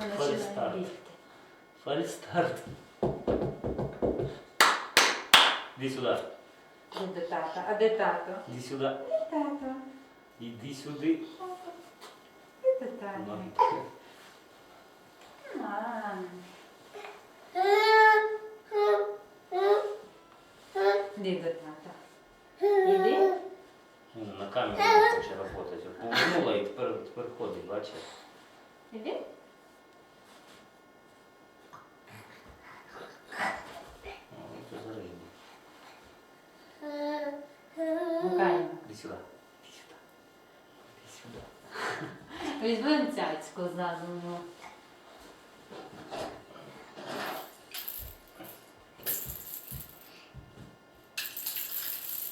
Сильно починає бігти. Фальстарт. Іди сюди. Де до тата? А де тато? Іди сюди. Тато. Іди сюди. Де до тата? Ноги. Мам. Іди до тата. Іди. Ну, На камеру не хоче працювати. Повернула і тепер, тепер ходить, бачиш? Іди. Гукаємо. Іди сюди. Іди сюди. Іди сюди. Візьмемо цяцьку задуму.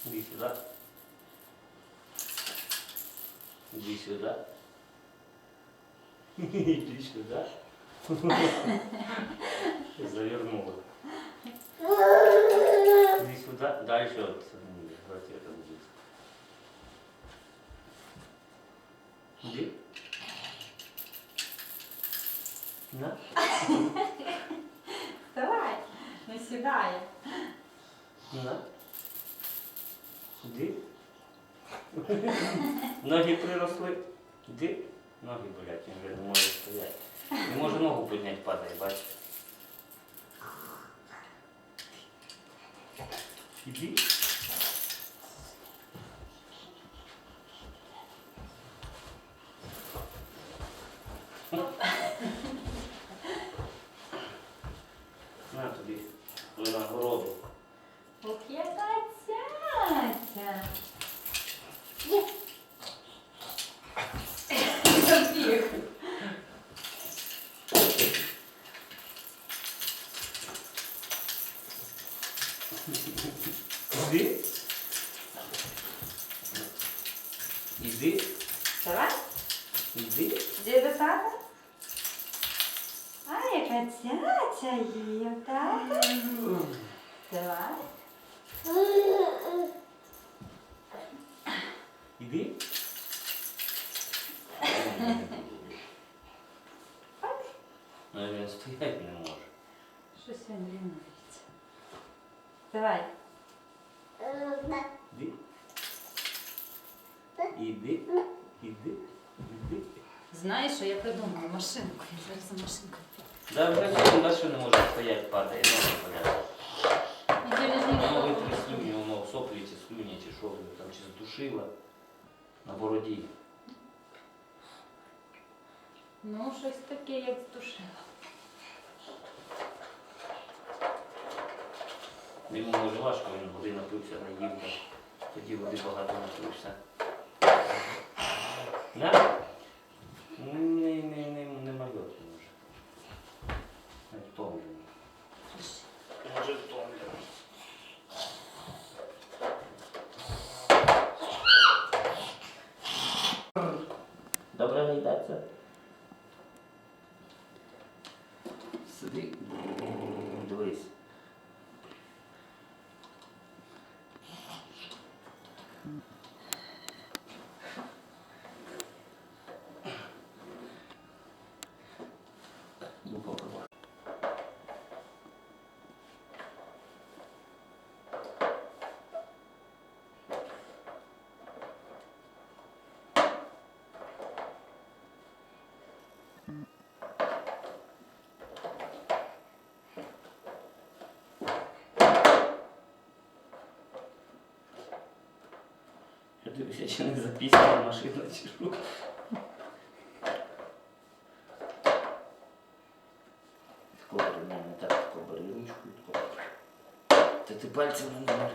Іди сюди. Іди сюди. Іди сюди. Завернула. Иди сюда. Дальше вот. м, Давайте это будет. Иди. На. Давай. Не сідає. На. Іди. Ноги приросли. Іди. Ноги, блядь, він не може стояти. Не може ногу підняти, падає, бачиш. Іди. На тобі винагороду. Ох, яка цяця. Є. Добіг. Іди. Іди. Давай. Іди. Іди до тата. А, яка цяця є, так? Давай. Іди. Він стояти не може. Щось він лінується. Давай. Іди. Іди. Іди. Іди. Знаєш, що я придумала машинку. Я зараз за машинкою. Да, він далі не може стояти, падає, ноги падає. Ноги фото. три слюні, воно соплі чи слюні, чи що, там чи здушила на бороді. Ну, щось таке, як здушила. Йому може важко, він води напився, наїв, тоді води багато напився. На? Не, не, не, не майот він вже. Не втомлений. Може втомлений. Добре не йдеться? Сиди. Дивись. Ну, попробуй. Я Дивися, чи не запіснила машина чи рук. Не, не так, кобри ручку тако. Та ти пальцем не мали.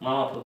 Мама